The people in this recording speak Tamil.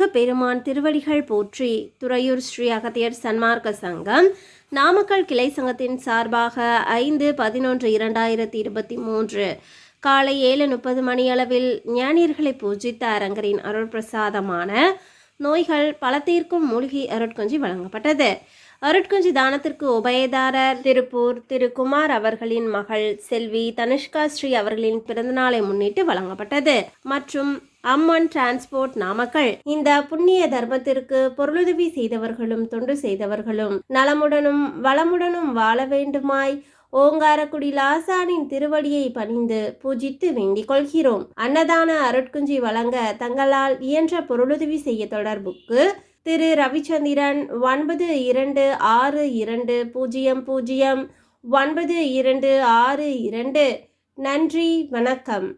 முருகப்பெருமான் திருவடிகள் போற்றி துறையூர் ஸ்ரீ அகத்தியர் சன்மார்க்க சங்கம் நாமக்கல் கிளை சங்கத்தின் சார்பாக ஐந்து பதினொன்று இரண்டாயிரத்தி இருபத்தி மூன்று காலை ஏழு முப்பது மணியளவில் ஞானியர்களை பூஜித்த அரங்கரின் அருள் பிரசாதமான நோய்கள் பல தீர்க்கும் மூலிகை அருட்கொஞ்சி வழங்கப்பட்டது. அருட்குஞ்சி தானத்திற்கு உபயதாரர் திருப்பூர் திரு குமார் அவர்களின் மகள் செல்வி தனுஷ்கா ஸ்ரீ அவர்களின் பிறந்தநாளை முன்னிட்டு வழங்கப்பட்டது. மற்றும் அம்மன் டிரான்ஸ்போர்ட் நாமக்கல். இந்த புண்ணிய தர்மத்திற்கு பொருளுதவி செய்தவர்களும் தொண்டு செய்தவர்களும் நலமுடனும் வளமுடனும் வாழ வேண்டுமாய் ஓங்காரக்குடி லாசானின் திருவடியை பணிந்து பூஜித்து வேண்டிக் கொள்கிறோம். அன்னதான அருட்குஞ்சி வழங்க தங்களால் இயன்ற பொருளுதவி செய்ய தொடர்புக்கு திரு. ரவிச்சந்திரன் ஒன்பது இரண்டு ஆறு இரண்டு பூஜ்ஜியம் பூஜ்ஜியம் ஒன்பது இரண்டு ஆறு இரண்டு. நன்றி வணக்கம்.